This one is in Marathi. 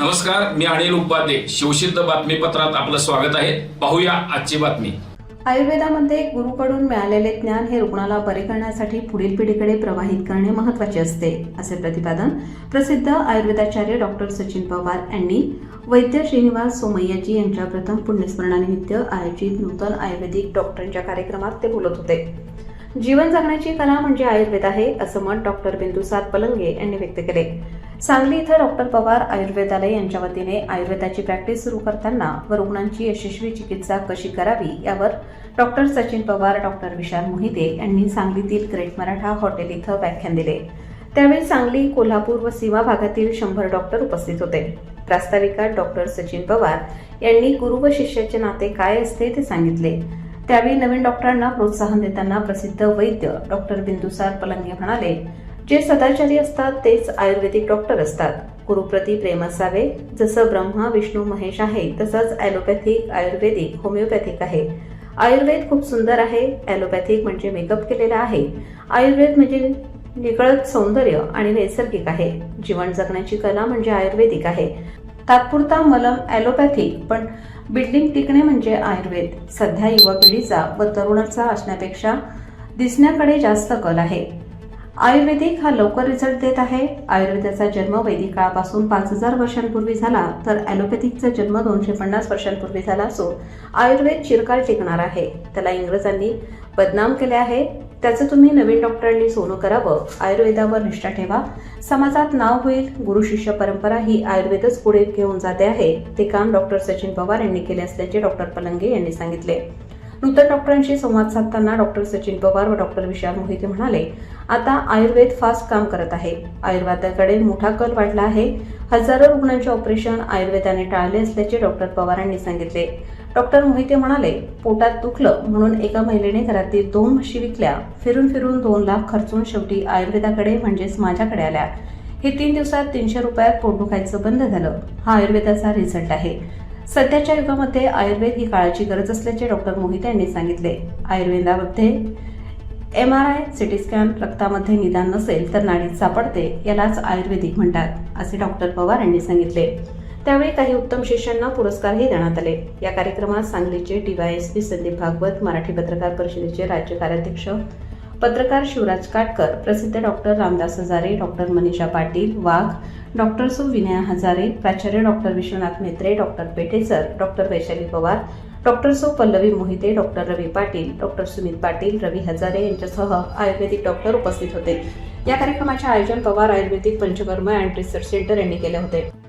नमस्कार मी अनिल उपाध्ये. शिवसिद्ध बातमीपत्रात आपलं स्वागत आहे. पाहूया आजची बातमी. आयुर्वेदामध्ये गुरुकडून मिळालेले ज्ञान हे रुग्णाला बरे करण्यासाठी पुढील पिढीकडे प्रवाहित करणे महत्त्वाचे असते असे प्रतिपादन प्रसिद्ध आयुर्वेदाचार्य डॉक्टर सचिन पवार यांनी वैद्य श्रीनिवास सोमय्याजी यांच्या प्रथम पुण्यस्मरणानिमित्त आयोजित नूतन आयुर्वेदिक डॉक्टरांच्या कार्यक्रमात ते बोलत होते. जीवन जगण्याची कला म्हणजे आयुर्वेद आहे असं मत डॉक्टर बिंदुसार पलंगे यांनी व्यक्त केले. सांगली इथं डॉक्टर पवार आयुर्वेदालय यांच्या वतीने आयुर्वेदाची प्रॅक्टिस सुरू करताना व रुग्णांची यशस्वी चिकित्सा कशी करावी यावर डॉक्टर सचिन पवार डॉक्टर विशाल मोहिते यांनी सांगलीतील ग्रेट मराठा हॉटेल इथं व्याख्यान दिले. त्यावेळी सांगली कोल्हापूर व सीमा भागातील शंभर डॉक्टर उपस्थित होते. प्रास्ताविकात डॉक्टर सचिन पवार यांनी गुरु व शिष्याचे नाते काय असते ते सांगितले. त्यावेळी नवीन डॉक्टरांना प्रोत्साहन देताना प्रसिद्ध वैद्य डॉक्टर बिंदुसार पलंगे म्हणाले जे सदाचारी असतात तेच आयुर्वेदिक डॉक्टर असतात. गुरुप्रती प्रेम असावे. जसं ब्रह्मा विष्णू महेश आहे तसंच ॲलोपॅथिक आयुर्वेदिक होमिओपॅथिक आहे. आयुर्वेद खूप सुंदर आहे. ॲलोपॅथिक म्हणजे मेकअप केलेला आहे. आयुर्वेद म्हणजे निकळत सौंदर्य आणि नैसर्गिक आहे. जीवन जगण्याची कला म्हणजे आयुर्वेदिक आहे. तात्पुरता मलम ॲलोपॅथिक पण बिल्डिंग टिकणे म्हणजे आयुर्वेद. सध्या युवा पिढीचा व तरुणाचा असण्यापेक्षा दिसण्याकडे जास्त कल आहे. आयुर्वेदिक हा लवकर रिझल्ट देत आहे. आयुर्वेदाचा जन्म वैदिक काळापासून पाच हजार वर्षांपूर्वी झाला तर ॲलोपॅथिकचा जन्म दोनशे पन्नास वर्षांपूर्वी झाला असून आयुर्वेद चिरकाळ टिकणार आहे. त्याला इंग्रजांनी बदनाम केले आहे. त्याचं तुम्ही नवीन डॉक्टरांनी सोनं करावं आयुर्वेदावर निष्ठा ठेवा. समाजात नाव होईल गुरु शिष्य परंपरा ही आयुर्वेदच पुढे घेऊन जाते आहे. ते काम डॉक्टर सचिन पवार यांनी केले असल्याचे डॉक्टर पलंगे यांनी सांगितले. नूतन डॉक्टरांशी संवाद साधताना डॉक्टर सचिन पवार व डॉक्टर विशाल मोहिते म्हणाले आता आयुर्वेद फास्ट काम करत आहे. आयुर्वेदाकडे मोठा कल वाढला आहे. हजारो रुग्णांचे ऑपरेशन आयुर्वेदाने टाळले असल्याचे डॉक्टर पवारांनी सांगितले. डॉक्टर मोहिते म्हणाले पोटात दुखलं म्हणून एका महिलेने घरातील दोन म्हशी विकल्या. फिरून फिरून दोन लाख खर्चून शेवटी आयुर्वेदाकडे म्हणजेच माझ्याकडे आल्या. हे तीन दिवसात तीनशे रुपयात पोट दुखायचं बंद झालं. हा आयुर्वेदाचा रिझल्ट आहे. सध्याच्या युगामध्ये आयुर्वेद ही काळाची गरज असल्याचे डॉक्टर मोहिते यांनी सांगितले. आयुर्वेदामध्ये M R I CT scan रक्तामध्ये निदान नसेल तर नाडीत सापडते यालाच आयुर्वेदिक म्हणतात असे डॉक्टर पवार यांनी सांगितले. त्यावेळी काही उत्तम शिष्यांना पुरस्कारही देण्यात आले. या कार्यक्रमात सांगलीचे डीवायएसपी संदीप भागवत मराठी पत्रकार परिषदेचे राज्य कार्याध्यक्ष पत्रकार शिवराज काटकर प्रसिद्ध doctor Ramdas Hazare doctor Manisha Patil Wagh doctor सु. विनया हजारे प्राचार्य डॉक्टर विश्वनाथ मेत्रे डॉक्टर पेठेसर डॉक्टर वैशाली पवार डॉक्टर सो. पल्लवी मोहिते डॉक्टर रवी पाटील डॉक्टर सुमित पाटील रवी हजारे यांच्यासह आयुर्वेदिक डॉक्टर उपस्थित होते. या कार्यक्रमाचे आयोजन Pawar ayurvedic panchakarma and research centre यांनी केले होते.